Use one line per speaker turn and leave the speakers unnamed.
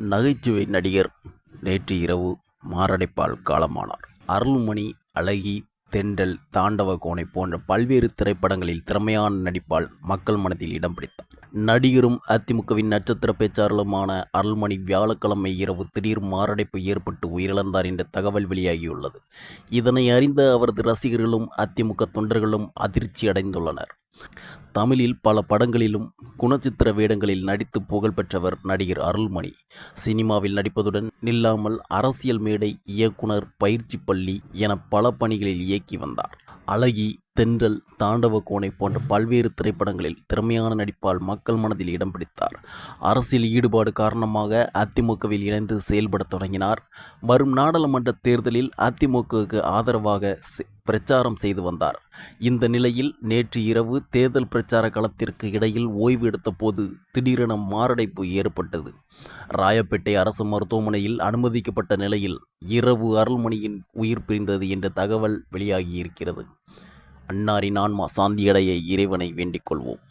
நகைச்சுவை நடிகர் நேற்று இரவு மாரடைப்பால் காலமானார். அருள்மணி அழகி தெண்டல் தாண்டவ கோணை போன்ற பல்வேறு திரைப்படங்களில் திறமையான நடிப்பால் மக்கள் மனதில் இடம் பிடித்தார். நடிகரும் அதிமுகவின் நட்சத்திர பேச்சாளருமான அருள்மணி வியாழக்கிழமை இரவு திடீர் மாரடைப்பு ஏற்பட்டு உயிரிழந்தார் என்ற தகவல் வெளியாகியுள்ளது. இதனை அறிந்த அவரது ரசிகர்களும் அதிமுக தொண்டர்களும் அதிர்ச்சி அடைந்துள்ளனர் தமிழில் பல படங்களிலும் குணச்சித்திர வேடங்களில் நடித்து புகழ்பெற்றவர் நடிகர் அருள்மணி. சினிமாவில் நடிப்பதுடன் நில்லாமல் அரசியல் மேடை இயக்குனர் பயிற்சி பள்ளி என பல பணிகளில் இயக்கி வந்தார். அழகி தென்றல் தாண்டவ கோணை போன்ற பல்வேறு திரைப்படங்களில் திறமையான நடிப்பால் மக்கள் மனதில் இடம் பிடித்தார். அரசியல் ஈடுபாடு காரணமாக அதிமுகவில் இணைந்து செயல்பட தொடங்கினார். வரும் நாடாளுமன்ற தேர்தலில் அதிமுகவுக்கு ஆதரவாக பிரச்சாரம் செய்து வந்தார். இந்த நிலையில் நேற்று இரவு தேர்தல் பிரச்சார களத்திற்கு இடையில் ஓய்வு எடுத்தபோது திடீரென மாரடைப்பு ஏற்பட்டது. ராயப்பேட்டை அரசு மருத்துவமனையில் அனுமதிக்கப்பட்ட நிலையில் இரவு அருள்மணியின் உயிர் பிரிந்தது என்ற தகவல் வெளியாகியிருக்கிறது. அன்னாரின் ஆன்மா சாந்தியடைய இறைவனை வேண்டிக் கொள்வோம்.